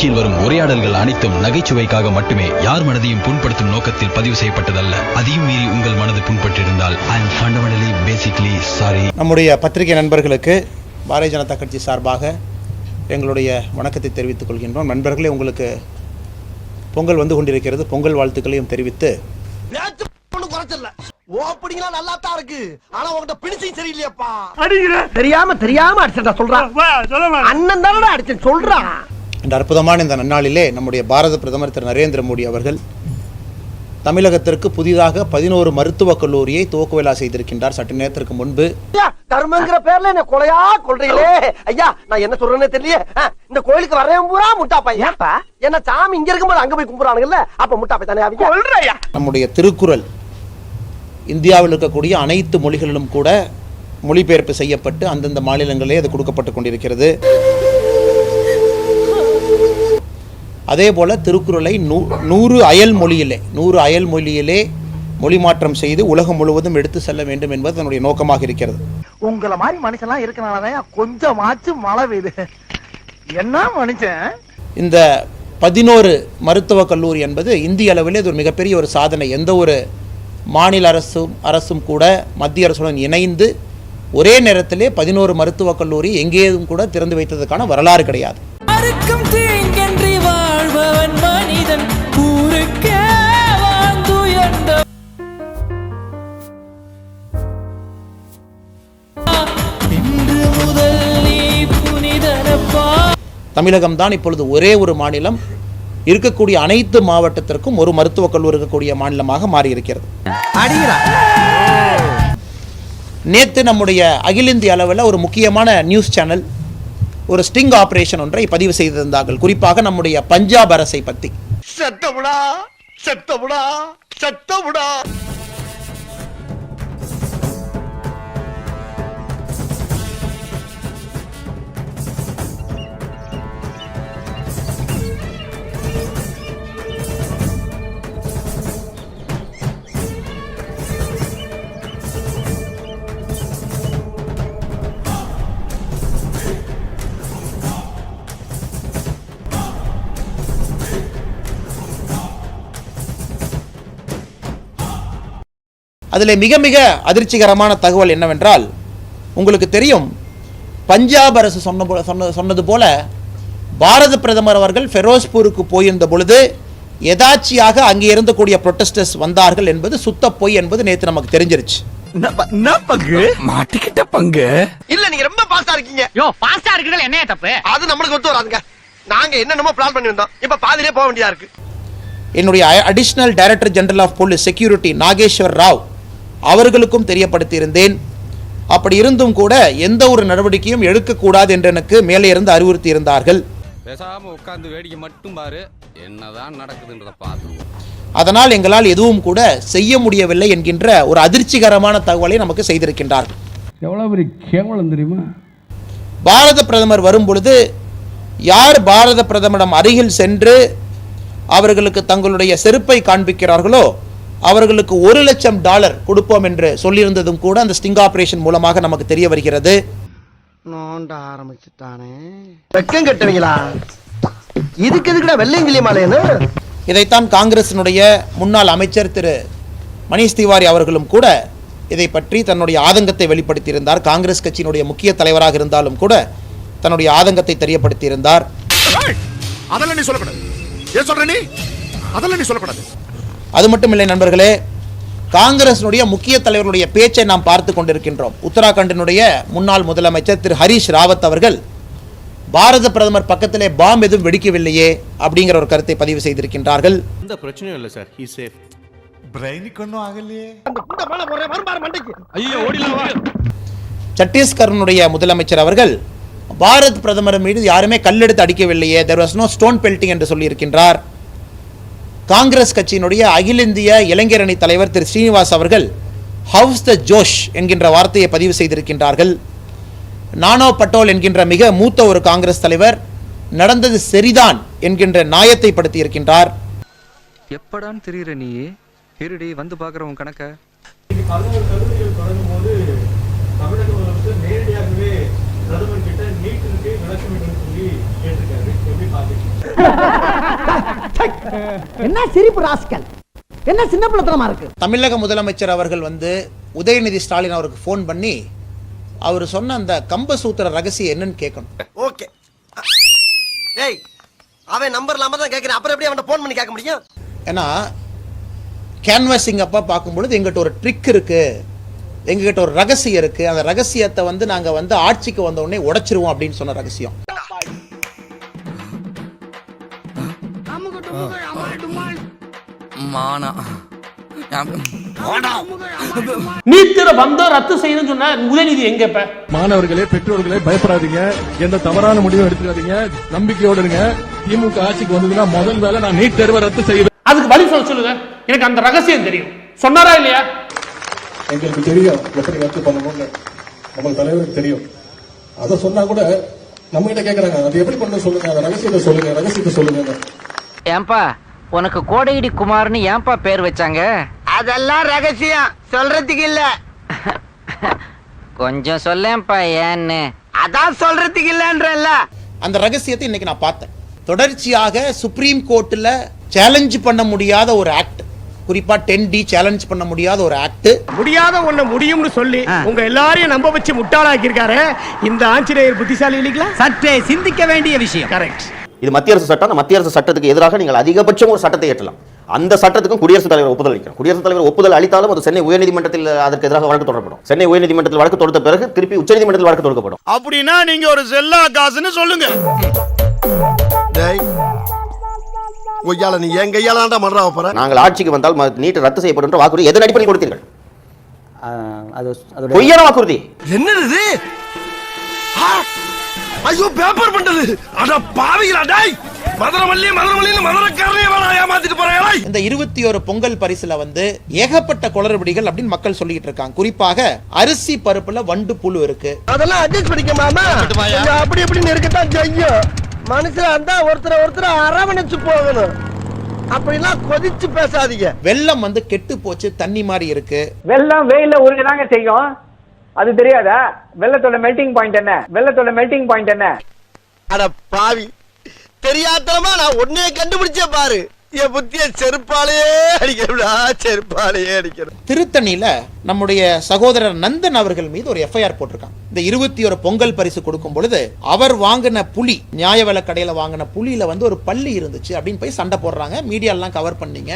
நிகழ்ச்சியில் வரும் உரையாடல்கள் அனைத்தும் நகைச்சுவைக்காக மட்டுமே யார் மனதையும் புண்படுத்தும் நோக்கத்தில் பதிவு செய்யப்பட்டதல்ல. அதையும் மீறி உங்கள் மனது புண்பட்டிருந்தால் I am fundamentally basically sorry நம்முடைய பத்திரிகை நண்பர்களுக்கு பாரதிய ஜனதா கட்சி சார்பாக எங்களுடைய வணக்கத்தை தெரிவித்துக் கொள்கின்றோம். நண்பர்களே உங்களுக்கு பொங்கல் வந்து கொண்டிருக்கிறது. பொங்கல் வாழ்த்துக்களையும் தெரிவித்து நேத்து ஒண்ணும் குறைச்சல ஓப்பனிங்லாம் நல்லா தான் இருக்கு. ஆனா உன்கிட்ட பிடிச்சும் சரியில்லையாப்பா. தெரியாம தெரியாம அடிச்சா சொல்றான் அண்ணன் தானடா அடிச்சேன் சொல்றான் இந்த அற்புதமான இந்த நன்னாளிலே நம்முடைய பாரத பிரதமர் திரு நரேந்திர மோடி அவர்கள் தமிழகத்திற்கு புதிதாக பதினோரு மருத்துவக் கல்லூரியை துவக்க விழா செய்திருக்கின்றார். சற்று நேரத்திற்கு முன்பு ஐயா, தர்மங்கிற பேர்ல என்ன கொலையா கொள்றீங்களே ஐயா நான் என்ன சொல்றேன்னு தெரியல இந்த கோயிலுக்கு வரவன் பூரா முட்டா பையன் என்ன சாமி இங்க இருக்கும்போது அங்க போய் கும்பிடுறானுங்கல்ல? அப்ப முட்டா பை தானே அவங்க? நம்முடைய திருக்குறள் இந்தியாவில் இருக்கக்கூடிய அனைத்து மொழிகளிலும் கூட மொழிபெயர்ப்பு செய்யப்பட்டு அந்தந்த மாநிலங்களே அது கொடுக்கப்பட்டு கொண்டிருக்கிறது. அதே போல திருக்குறளை நூ நூறு அயல் மொழியிலே நூறு அயல் மொழியிலே மொழி மாற்றம் செய்து உலகம் முழுவதும் எடுத்து செல்ல வேண்டும் என்பது தன்னுடைய நோக்கமாக இருக்கிறது. உங்கள மாதிரி மனுஷன்லாம் இருக்கனாலதான் கொஞ்சமாச்சும் மழை பெய்யுது. என்ன மனுஷன்? இந்த பதினோரு மருத்துவக் கல்லூரி என்பது இந்திய அளவில் இது ஒரு மிகப்பெரிய ஒரு சாதனை. எந்த ஒரு மாநில அரசும் அரசும் கூட மத்திய அரசுடன் இணைந்து ஒரே நேரத்திலே பதினோரு மருத்துவக் கல்லூரி எங்கேயும் கூட திறந்து வைத்ததற்கான வரலாறு கிடையாது. தமிழகம்தான் இப்பொழுது ஒரே ஒரு மாநிலம். இருக்கக்கூடிய அனைத்து மாவட்டத்திற்கும் ஒரு மருத்துவக் கல்லூரி இருக்கக்கூடிய மாநிலமாக மாறியிருக்கிறது. நேற்று நம்முடைய அகில இந்திய அளவில் ஒரு முக்கியமான நியூஸ் சேனல் ஒரு ஸ்டிங் ஆபரேஷன் ஒன்றை பதிவு செய்திருந்தார்கள். குறிப்பாக நம்முடைய பஞ்சாப் அரசை பற்றி அதில் மிக மிக அதிர்ச்சிகரமான தகவல் என்னவென்றால் உங்களுக்கு தெரியும் பஞ்சாப் அரசு சொன்ன போ- சொன்ன சொன்னது போல பாரத பிரதமர் அவர்கள் ஃபெரோஸ்பூருக்கு போயிருந்த பொழுது எதாச்சியாக அங்கே இருந்தக்கூடிய ப்ரொட்டஸ்டர்ஸ் வந்தார்கள் என்பது சுத்த பொய் என்பது நேற்று நமக்கு தெரிஞ்சிருச்சு. மாட்டிக்கிட்ட பங்கு? இல்ல நீங்க ரொம்ப பாஸ்டா இருக்கீங்க. யோ பாஸ்டா தப்பு? அது நம்மளுக்கு ஒத்து வராதுங்க. நாங்க என்னென்னமோ பிளான் பண்ணி வந்தோம் இப்ப பாதியிலே போக வேண்டியதா இருக்கு. என்னுடைய additional director general of police security Nageswar Rao அவர்களுக்கும் தெரியப்படுத்தியிருந்தேன். அப்படி இருந்தும் கூட எந்த ஒரு நடவடிக்கையும் எடுக்கக்கூடாது என்று எனக்கு மேலே இருந்து அறிவுறுத்தி இருந்தார்கள் பேசாம உட்கார்ந்து வேடிக்கை மட்டும் பாரு என்னதான் நடக்குதுன்றத பார்த்து அதனால் எங்களால் எதுவும் கூட செய்ய முடியவில்லை என்கின்ற ஒரு அதிர்ச்சிகரமான தகவலை நமக்கு செய்திருக்கின்றார்கள். எவ்வளோ பெரிய கேவலம் தெரியுமா? பாரத பிரதமர் வரும் பொழுது யார் பாரத பிரதமரிடம் அருகில் சென்று அவர்களுக்கு தங்களுடைய செருப்பை காண்பிக்கிறார்களோ அவர்களுக்கு ஒரு லட்சம் டாலர் கொடுப்போம் என்று சொல்லியிருந்ததும் கூட அந்த ஸ்டிங் ஆபரேஷன் மூலமாக நமக்கு தெரிய வருகிறது. நோண்ட ஆரம்பிச்சுட்டானே. வெக்கம் கட்டுவீங்களா? இதுக்கு எதுக்குடா வெள்ளையங்கிலி மாலையன்னு இதைத்தான் காங்கிரசினுடைய முன்னாள் அமைச்சர் திரு மணீஷ் திவாரி அவர்களும் கூட இதை பற்றி தன்னுடைய ஆதங்கத்தை வெளிப்படுத்தியிருந்தார். காங்கிரஸ் கட்சியினுடைய முக்கிய தலைவராக இருந்தாலும் கூட தன்னுடைய ஆதங்கத்தை தெரியப்படுத்தியிருந்தார். அதெல்லாம் நீ சொல்லக்கூடாது. ஏன் சொல்ற நீ? அதெல்லாம் நீ சொல்லக்கூடாது. அது மட்டும் இல்லை நண்பர்களே காங்கிரசினுடைய முக்கிய தலைவர்களுடைய பேச்சை நாம் பார்த்து கொண்டிருக்கின்றோம். உத்தராகண்டினுடைய முன்னாள் முதலமைச்சர் திரு ஹரீஷ் ராவத் அவர்கள் பாரத பிரதமர் பக்கத்திலே பாம் எதுவும் வெடிக்கவில்லையே அப்படிங்கிற ஒரு கருத்தை பதிவு செய்திருக்கின்றார்கள். எந்த பிரச்சனையும் இல்லை சார் ஹி சேஃப் பிரெயினுக்கு ஒன்றும் ஆகலையே. சத்தீஸ்கரனுடைய முதலமைச்சர் அவர்கள் பாரத் பிரதமர் மீது யாருமே கல்லெடுத்து அடிக்கவில்லையே there was no stone pelting என்று சொல்லியிருக்கின்றார். காங்கிரஸ் கட்சியினுடைய அகில இந்திய இளைஞர் அணி தலைவர் திரு ஸ்ரீனிவாஸ் அவர்கள் ஹவுஸ் த ஜோஷ் என்கின்ற வார்த்தையை பதிவு செய்திருக்கின்றார்கள். நானோ பட்டோல் என்கின்ற மிக மூத்த ஒரு காங்கிரஸ் தலைவர் நடந்தது சரிதான் என்கின்ற நியாயத்தை படுத்தியிருக்கின்றார். எப்படான்னு தெரியுற நீ இருடி வந்து பாக்குறவன் கணக்க. தமிழக முதலமைச்சர் நேரடியாகவே பிரதமர் கிட்ட நீட்டிற்கு விளக்கம் வேண்டும் சொல்லி கேட்டிருக்காரு எப்படி பாக்குறீங்க என்ன சிரிப்பு ராஸ்கல்? என்ன சின்ன பிள்ளைத்தனமா இருக்கு? தமிழக முதலமைச்சர் அவர்கள் வந்து உதயநிதி ஸ்டாலின் அவருக்கு ஃபோன் பண்ணி அவர் சொன்ன அந்த கம்பசூத்திர ரகசியம் என்னன்னு கேட்கணும். ஓகே. டேய் அவன் நம்பர் இல்லாம தான் கேக்குறேன். அப்புறம் எப்படி அவன் போன் பண்ணி கேட்க முடியும்? ஏன்னா கேன்வாசிங் அப்பா பார்க்கும்பொழுது எங்கிட்ட ஒரு ட்ரிக் இருக்கு. எங்ககிட்ட ஒரு ரகசியம் இருக்கு. அந்த ரகசியத்தை வந்து நாங்க வந்து ஆட்சிக்கு வந்த உடனே உடைச்சிருவோம் அப்படின்னு சொன்ன ரகசியம். மானா நீத்திர வந்தோம் ரத்து செய்யணும்னு சொன்னா உதயநிதி எங்க இப்ப? மாணவர்களே பெற்றோர்களே பயப்படாதீங்க. எந்த தவறான முடிவும் எடுத்துக்காதீங்க. நம்பிக்கையோட இருங்க. திமுக ஆட்சிக்கு வந்ததுன்னா முதல் வேலை நான் நீட் தேர்வை ரத்து செய்வேன். அதுக்கு பதில் சொல்ல சொல்லுங்க. எனக்கு அந்த ரகசியம் தெரியும். சொன்னாரா இல்லையா? எங்களுக்கு தெரியும். எப்படி ரத்து பண்ணணும்னு. நம்ம தலைவருக்கு தெரியும். அதை சொன்னா கூட நம்ம கிட்ட கேக்குறாங்க. அது எப்படி பண்ண சொல்லுங்க? அந்த ரகசியத்தை சொல்லுங்க. ரகசியத்தை சொல்லுங்க. ஏன்பா உனக்கு கோடையிடி குமார்னு ஏன்பா பேர் வச்சாங்க? அதெல்லாம் ரகசியம். சொல்றதுக்கு இல்ல. கொஞ்சம் சொல்லேன்ப்பா ஏன்னு. அதான் சொல்றதுக்கு இல்லன்றல்ல. அந்த ரகசியத்தை இன்னைக்கு நான் பார்த்தேன். தொடர்ச்சியாக சுப்ரீம் கோர்ட்டில் சேலஞ்ச் பண்ண முடியாத ஒரு ஆக்ட் குறிப்பா டென் டி சேலஞ்ச் பண்ண முடியாத ஒரு ஆக்ட் முடியாத ஒண்ணு முடியும்னு சொல்லி உங்க எல்லாரையும் நம்ப வச்சு முட்டாளாக்கி இருக்காரு இந்த ஆஞ்சநேயர் புத்திசாலி இல்லீங்களா? சற்றே சிந்திக்க வேண்டிய விஷயம். கரெக்ட் இது மத்திய அரசு சட்டம் அந்த மத்திய அரசு சட்டத்துக்கு எதிராக நீங்கள் அதிகபட்சம் ஒரு சட்டத்தை ஏற்றலாம். அந்த சட்டத்துக்கும் குடியரசுத் தலைவர் ஒப்புதல் அளிக்கணும். குடியரசுத் தலைவர் ஒப்புதல் அளித்தாலும் அது சென்னை உயர்நீதிமன்றத்தில் அதற்கு எதிராக வழக்கு தொடரப்படும். சென்னை உயர்நீதிமன்றத்தில் வழக்கு தொடுத்த பிறகு திருப்பி உச்சநீதிமன்றத்தில் வழக்கு தொடுக்கப்படும். அப்படின்னா நீங்க ஒரு செல்லா காசுன்னு சொல்லுங்க. ஒய்யால நீ என் கையால தான்டா மடுறாவ போற? நாங்கள் ஆட்சிக்கு வந்தால் ம- நீட் ரத்து செய்யப்படும் என்ற வாக்குறுதி எதன் அடிப்படையில் கொடுத்தீர்கள்? அது பொய்யான வாக்குறுதி. என்னது! ஐயோ பேப்பர் பண்டது அட பாவிகளா டேய். மதுரமல்லி மதுரமல்லின்னு மதுரக்காரனே வேணா ஏமாத்திட்டு போறாங்களா இந்த இருபத்தி ஒரு பொங்கல் பரிசுல வந்து ஏகப்பட்ட குளறுபடிகள் அப்படின்னு மக்கள் சொல்லிட்டு இருக்காங்க. குறிப்பாக அரிசி பருப்புல வண்டு புழு இருக்கு. அதெல்லாம் அட்ஜஸ்ட் பண்ணிக்க மாமா. அப்படி இப்படி இருக்கத்தான் செய்யும். மனுஷனா இருந்தா ஒருத்தர் ஒருத்தர் அரவணைச்சு போகணும். அப்படிலாம் கொதிச்சு பேசாதீங்க. வெள்ளம் வந்து கெட்டு போச்சு தண்ணி மாதிரி இருக்கு. வெள்ளம் வெயில உருகதாங்க செய்யும். அது தெரியாதா? வெள்ளத்தோட மெல்டிங் பாயிண்ட் என்ன? வெள்ளத்தோட மெல்டிங் பாயிண்ட் என்ன? அட பாவி. தெரியாதனமா நான் ஒன்னே கண்டுபிடிச்சே பாரு. என் புத்திய செருப்பாலேயே அடிக்கிறா செருப்பாலேயே அடிக்கிறேன். திருத்தணியில நம்முடைய சகோதரர் நந்தன் அவர்கள் மீது ஒரு எஃப்ஐஆர் போட்டிருக்காங்க இந்த இருபத்தி ஒரு பொங்கல் பரிசு கொடுக்கும் பொழுது அவர் வாங்கின புலி நியாய விலை கடையில வாங்கின புலியில வந்து ஒரு பள்ளி இருந்துச்சு அப்படின்னு போய் சண்டை போடுறாங்க. மீடியா எல்லாம் கவர் பண்ணீங்க.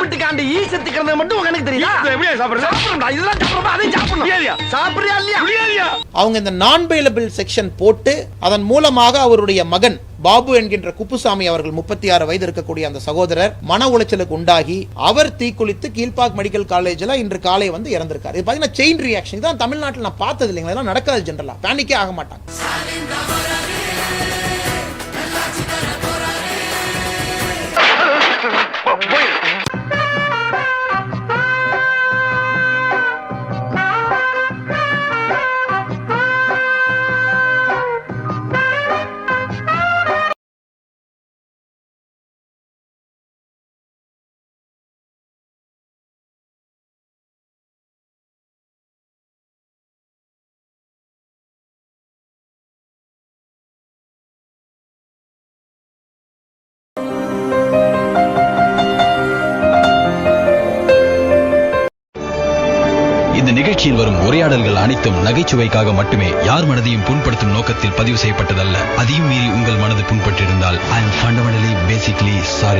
வீட்டுக்காண்டி ஈ செத்துக்கிறது மட்டும் உங்களுக்கு தெரியுதா? சாப்பிடுறா இதெல்லாம் சாப்பிடுறா அதையும் சாப்பிடணும். சாப்பிடுறியா இல்லையா? அவங்க இந்த நான் பெயிலபிள் செக்ஷன் போட்டு அதன் மூலமாக அவருடைய மகன் பாபு என்கின்ற குப்புசாமி அவர்கள் முப்பத்தி ஆறு வயது இருக்கக்கூடிய அந்த சகோதரர் மன உளைச்சலுக்கு உண்டாகி அவர் தீக்குளித்து கீழ்பாக் மெடிக்கல் காலேஜில் இன்று காலை வந்து இறந்திருக்காரு. இது செயின் ரியாக்ஷன் தான் தமிழ்நாட்டில் நான் பார்த்தது இல்லைங்களா நடக்காது ஜென்ரலா பேனிக்கே ஆக மாட்டாங்க. நிகழ்ச்சியில் வரும் உரையாடல்கள் அனைத்தும் நகைச்சுவைக்காக மட்டுமே யார் மனதையும் புண்படுத்தும் நோக்கத்தில் பதிவு செய்யப்பட்டதல்ல. அதையும் மீறி உங்கள் மனது புண்பட்டிருந்தால் I am fundamentally basically sorry